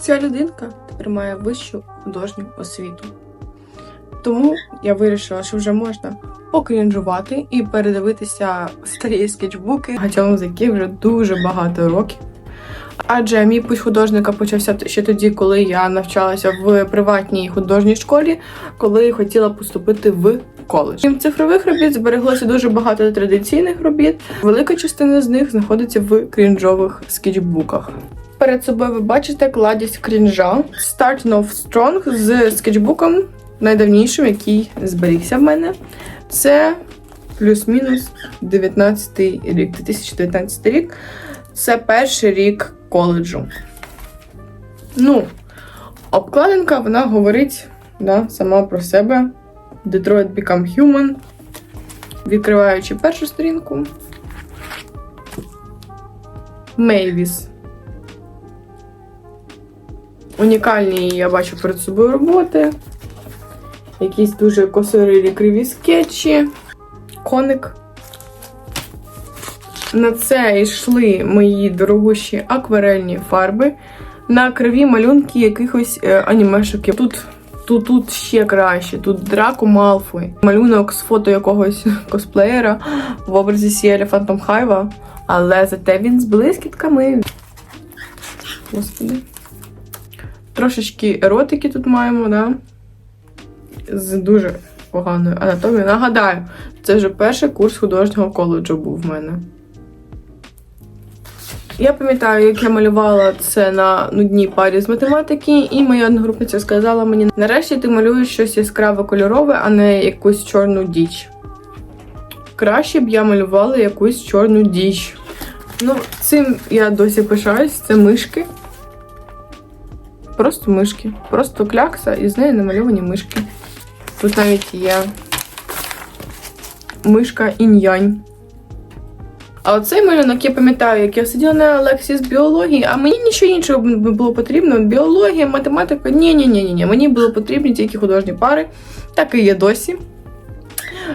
Ця людинка тепер має вищу художню освіту. Тому я вирішила, що вже можна покрінжувати і передивитися старі скетчбуки, багатьом з яких вже дуже багато років. Адже мій путь художника почався ще тоді, коли я навчалася в приватній художній школі, коли хотіла поступити в коледж. Крім цифрових робіт збереглося дуже багато традиційних робіт. Велика частина з них знаходиться в крінжових скетчбуках. Перед собою ви бачите кладість крінжа Starting Off Strong з скетчбуком найдавнішим, який зберігся в мене. Це плюс-мінус 19 рік, 2019 рік. Це перший рік коледжу. Ну, обкладинка, вона говорить да, сама про себе. Detroit Become Human. Відкриваючи першу сторінку. Мейвіс. Унікальні я бачу перед собою роботи. Якісь дуже косорилі криві скетчі. Коник. На це йшли мої дорогущі акварельні фарби на криві малюнки якихось е, анімешок. Тут, тут, тут ще краще. Тут Драко Малфой. Малюнок з фото якогось косплеєра в образі Сіеля Фантом Хайва. Але зате він з блискітками. Господи. Трошечки еротики тут маємо, да? З дуже поганою анатомією. Нагадаю, це вже перший курс художнього коледжу був в мене. Я пам'ятаю, як я малювала це на нудній парі з математики, і моя одногрупниця сказала мені: нарешті ти малюєш щось яскраве кольорове, а не якусь чорну діч. Краще б я малювала якусь чорну діч. Ну, цим я досі пишаюсь, це мишки. Просто мишки. Просто клякса, і з нею намальовані мишки. Тут навіть є мишка інь-янь. А оцей малюнок я пам'ятаю, як я сиділа на лекції з біології, а мені нічого іншого не було потрібно. Біологія, математика. Ні, ні, ні, ні. Мені було потрібні тільки художні пари, так і є досі.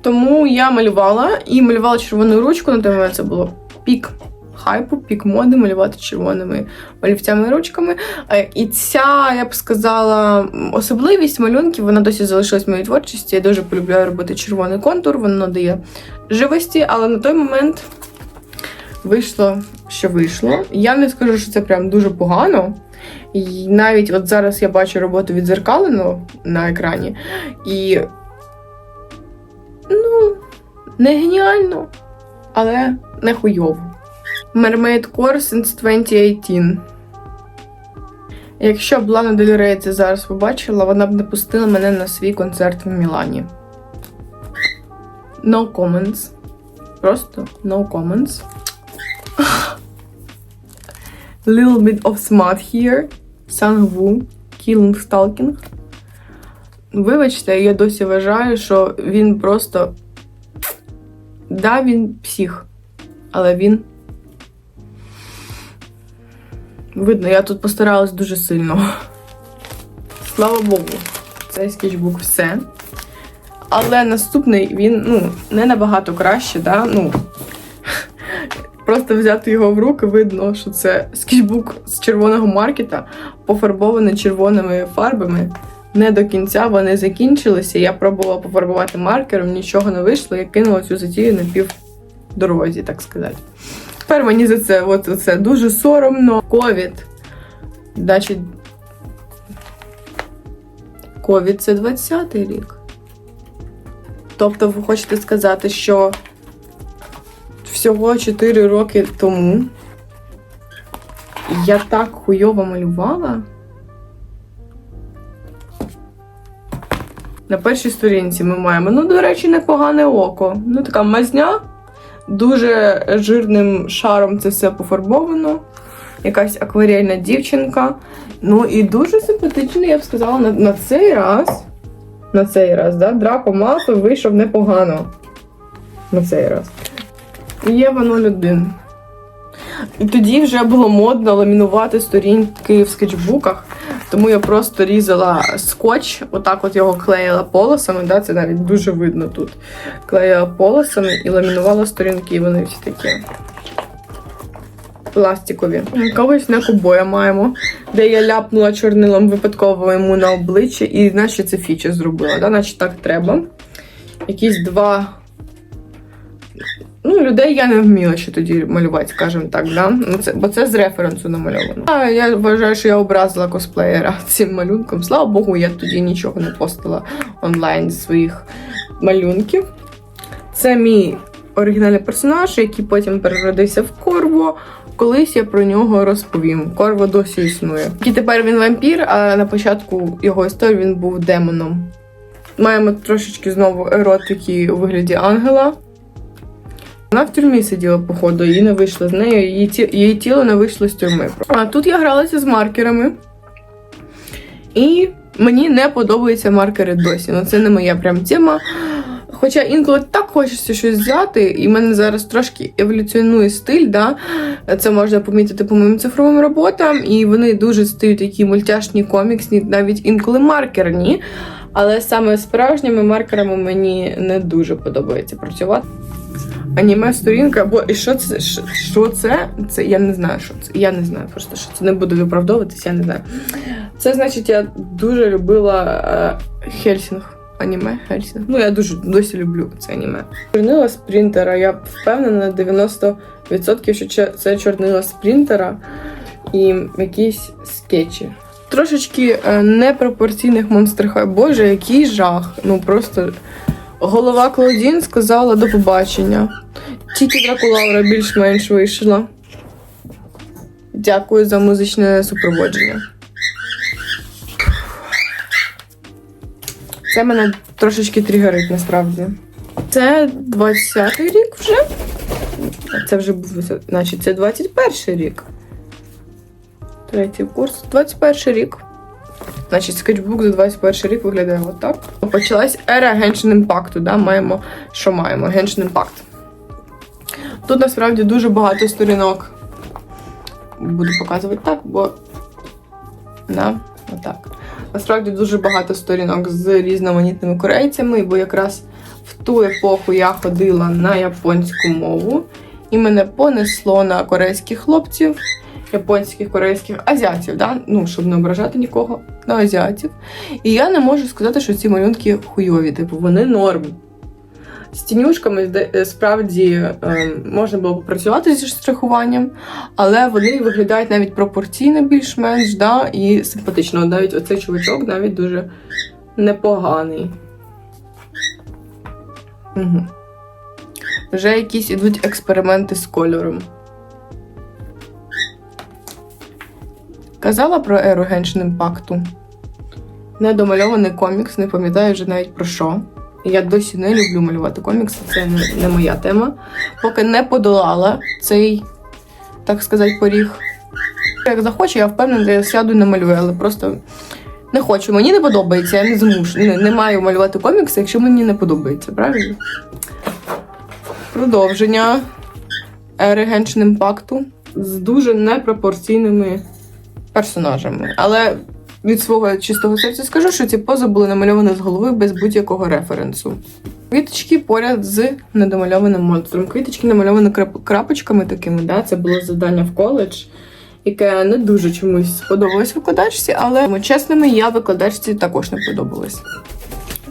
Тому я малювала і малювала червоною ручкою, на той момент це було пік хайпу, пік моди, малювати червоними олівцями і ручками. Е, І ця, я б сказала, особливість малюнків, вона досі залишилась в моїй творчості. Я дуже полюбляю робити червоний контур, воно надає живості, але на той момент вийшло, що вийшло. Я не скажу, що це прям дуже погано. І навіть от зараз я бачу роботу відзеркалену на екрані. І. Ну, не геніально, але не хуйово. Mermaid Core since 2018. Якщо б Лана Дель Рей це зараз побачила, вона б не пустила мене на свій концерт в Мілані. No comments. Просто no comments. Little bit of smut here. Sangwoo. Killing Stalking. Вибачте, я досі вважаю, що він просто. Да, він псих, але він. Видно, я тут постаралась дуже сильно. Слава Богу, цей скетчбук все. Але наступний він ну, не набагато краще, да? ну, Просто взяти його в руки, видно, що це скетчбук з червоного маркета, пофарбований червоними фарбами. Не до кінця вони закінчилися. Я пробувала пофарбувати маркером, нічого не вийшло, я кинула цю затію на пів дорозі, так сказати. Тепер мені за це от, це дуже соромно. Ковід. Ковід це 20-й рік. Тобто, ви хочете сказати, що всього 4 роки тому я так хуйово малювала. На першій сторінці ми маємо, ну, до речі, непогане око. Ну, така мазня, дуже жирним шаром це все пофарбовано. Якась акварельна дівчинка. Ну і дуже симпатичний, я б сказала, на, на цей раз. На цей раз, да, Драко Малфой вийшов непогано. На цей раз. Єва 01. І тоді вже було модно ламінувати сторінки в скетчбуках, тому я просто різала скотч, отак от його клеїла полосами, да, це навіть дуже видно тут. Клеїла полосами і ламінувала сторінки, вони всі такі. пластикові. Когось на кубоя маємо, де я ляпнула чорнилом випадково йому на обличчя, і наче це фіча зробила, да? наче так треба. Якісь два. Ну, людей я не вміла ще тоді малювати, скажімо так, да? ну, це, бо це з референсу намальовано. А я вважаю, що я образила косплеєра цим малюнком. Слава Богу, я тоді нічого не постила онлайн зі своїх малюнків. Це мій оригінальний персонаж, який потім переродився в Корво. Колись я про нього розповім. Корво досі існує. І тепер він вампір, а на початку його історії він був демоном. Маємо трошечки знову еротики у вигляді ангела. Вона в тюрмі сиділа, походу, її не вийшло з нею, її, ті, її тіло не вийшло з тюрми. А тут я гралася з маркерами. І мені не подобаються маркери досі. Ну це не моя прям тема. Хоча інколи так хочеться щось взяти, і в мене зараз трошки еволюціонує стиль, да? це можна помітити по моїм цифровим роботам, і вони дуже стають такі мультяшні, коміксні, навіть інколи маркерні. Але саме справжніми маркерами мені не дуже подобається працювати. Аніме сторінка, бо і що це? Що- це? Це я не знаю, що це. Я не знаю просто, що це не буду виправдовуватися, я не знаю. Це значить, я дуже любила е, Хельсінг. Аніме Хельсінг. Ну, я дуже досі люблю це аніме. Чорнила з. Я впевнена на 90%, що це- чорнила з і якісь скетчі. Трошечки е, непропорційних монстр хай. Боже, який жах. Ну просто голова Клаудін сказала до побачення. Тільки Дракулаура більш-менш вийшла. Дякую за музичне супроводження. Це мене трошечки тригерить насправді. Це 20-й рік вже. Це вже був, значить, це 21 рік. Третій курс. 21 рік. Значить, скетчбук за 21 рік виглядає отак. Почалась ера Genshin імпакту. Да? Маємо, що маємо? Genshin Impact. Тут насправді дуже багато сторінок. Буду показувати так, бо. Да, отак. Насправді дуже багато сторінок з різноманітними корейцями, бо якраз в ту епоху я ходила на японську мову, і мене понесло на корейських хлопців, японських, корейських, азіатів, да? ну, щоб не ображати нікого, на азіатів. І я не можу сказати, що ці малюнки хуйові, типу, вони норм. З тінюшками е, справді е, можна було попрацювати зі штрихуванням, але вони виглядають навіть пропорційно більш-менш, да, і симпатично. Навіть оцей чувачок навіть дуже непоганий. Угу. Вже якісь ідуть експерименти з кольором. Казала про еру Genshin імпакту. Недомальований комікс, не пам'ятаю вже навіть про що. Я досі не люблю малювати комікси, це не, моя тема. Поки не подолала цей, так сказати, поріг. Як захочу, я впевнена, я сяду і намалюю, але просто не хочу. Мені не подобається, я не змушу. Не, не маю малювати комікси, якщо мені не подобається, правильно? Продовження ери Genshin імпакту з дуже непропорційними персонажами. Але від свого чистого серця скажу, що ці пози були намальовані з голови без будь-якого референсу. Квіточки поряд з недомальованим монстром. Квіточки намальовані крап- крапочками такими, да? це було завдання в коледж, яке не дуже чомусь сподобалось викладачці, але ну, чесними я викладачці також не подобалась.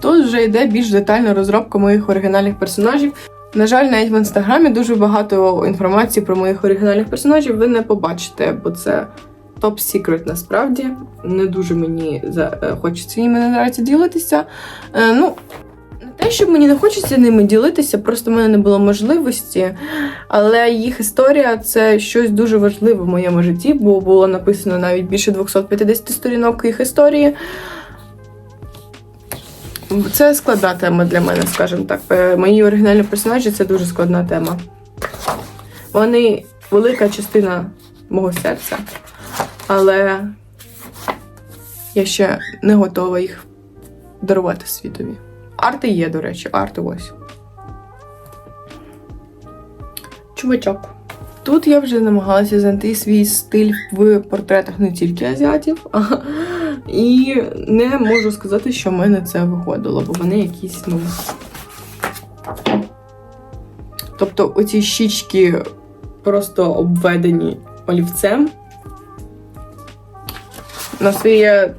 Тут вже йде більш детальна розробка моїх оригінальних персонажів. На жаль, навіть в інстаграмі дуже багато інформації про моїх оригінальних персонажів ви не побачите, бо це топ секрет насправді. Не дуже мені е, хочеться ними наразі ділитися. Е, ну, не те, щоб мені не хочеться ними ділитися, просто в мене не було можливості. Але їх історія це щось дуже важливе в моєму житті, бо було написано навіть більше 250 сторінок їх історії. Це складна тема для мене, скажімо так. Е, Мої оригінальні персонажі це дуже складна тема. Вони велика частина мого серця, але я ще не готова їх дарувати світові. Арти є, до речі, арти ось. Чувачок. Тут я вже намагалася знайти свій стиль в портретах не тільки азіатів, а, і не можу сказати, що в мене це виходило, бо вони якісь, ну. Тобто, оці щічки просто обведені олівцем. На своє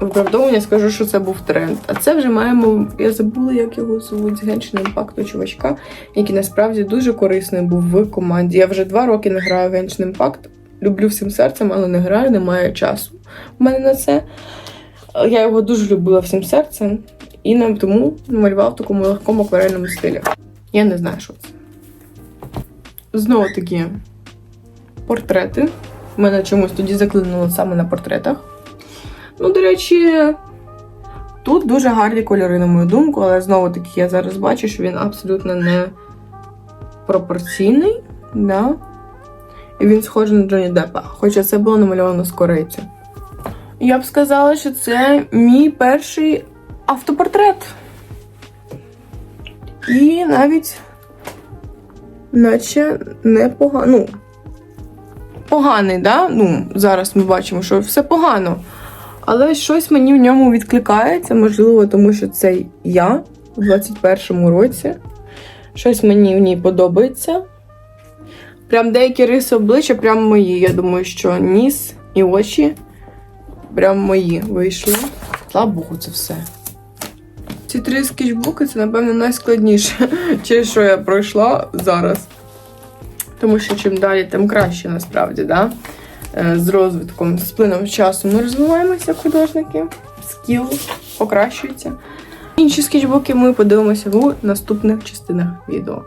виправдовування скажу, що це був тренд. А це вже маємо. Я забула, як його звуть, з Genshin Impact чувачка, який насправді дуже корисний був в команді. Я вже два роки не граю в Genshin Impact. Люблю всім серцем, але не граю, немає часу у мене на це. Я його дуже любила всім серцем і нам тому малював в такому легкому акварельному стилі. Я не знаю, що це. Знову таки портрети. Мене чомусь тоді заклинуло саме на портретах. Ну, до речі, тут дуже гарні кольори, на мою думку, але знову таки я зараз бачу, що він абсолютно не пропорційний. Да? І він схожий на Джонні Деппа, хоча це було намальовано з корейцю. Я б сказала, що це мій перший автопортрет. І навіть наче непогано. Ну, поганий, да? Ну, зараз ми бачимо, що все погано. Але щось мені в ньому відкликається, можливо, тому що це я у 21-му році. Щось мені в ній подобається. Прям деякі риси обличчя, прям мої. Я думаю, що ніс і очі прям мої вийшли. Слава Богу, це все. Ці три скетчбуки це, напевно, найскладніше, через що я пройшла зараз. Тому що чим далі, тим краще насправді, да? Е, з розвитком, з плином часу ми розвиваємося як художники, скіл покращується. Інші скетчбуки ми подивимося в наступних частинах відео.